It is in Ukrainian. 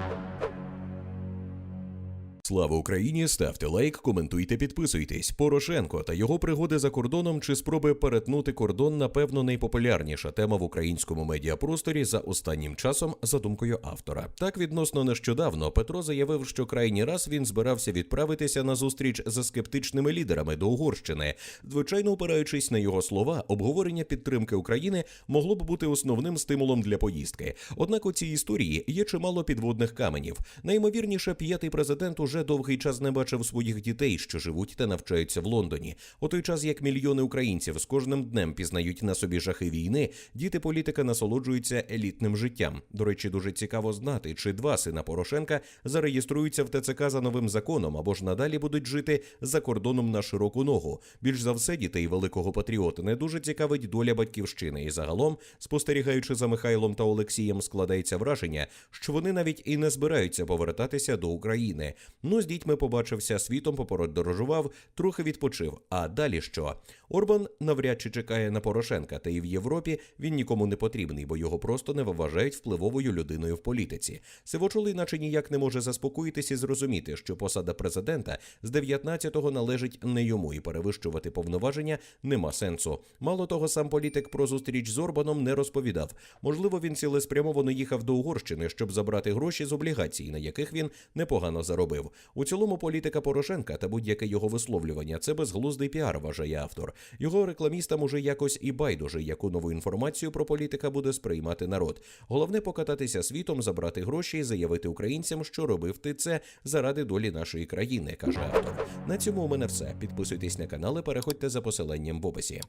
Thank you. Слава Україні! Ставте лайк, коментуйте, підписуйтесь. Порошенко та його пригоди за кордоном чи спроби перетнути кордон, напевно, найпопулярніша тема в українському медіапросторі за останнім часом, за думкою автора. Так, відносно нещодавно Петро заявив, що крайній раз він збирався відправитися на зустріч за скептичними лідерами до Угорщини. Звичайно, опираючись на його слова, обговорення підтримки України могло б бути основним стимулом для поїздки. Однак у цій історії є чимало підводних каменів. Найімовірніше, п'ятий президент уже довгий час не бачив своїх дітей, що живуть та навчаються в Лондоні. У той час, як мільйони українців з кожним днем пізнають на собі жахи війни, діти політика насолоджуються елітним життям. До речі, дуже цікаво знати, чи два сина Порошенка зареєструються в ТЦК за новим законом або ж надалі будуть жити за кордоном на широку ногу. Більш за все, дітей великого патріота не дуже цікавить доля батьківщини. І загалом, спостерігаючи за Михайлом та Олексієм, складається враження, що вони навіть і не збираються повертатися до України. Ну, з дітьми побачився, світом попородорожував, трохи відпочив. А далі що? Орбан навряд чи чекає на Порошенка, та і в Європі він нікому не потрібний, бо його просто не вважають впливовою людиною в політиці. Сивочолий наче ніяк не може заспокоїтися і зрозуміти, що посада президента з 19-го належить не йому, і перевищувати повноваження нема сенсу. Мало того, сам політик про зустріч з Орбаном не розповідав. Можливо, він цілеспрямовано їхав до Угорщини, щоб забрати гроші з облігацій, на яких він непогано заробив. У цілому політика Порошенка та будь-яке його висловлювання це безглуздий піар, вважає автор. Його рекламістам уже якось і байдуже, яку нову інформацію про політика буде сприймати народ. Головне покататися світом, забрати гроші і заявити українцям, що робив ти це заради долі нашої країни, каже автор. На цьому у мене все. Підписуйтесь на канал і переходьте за посиланням в описі.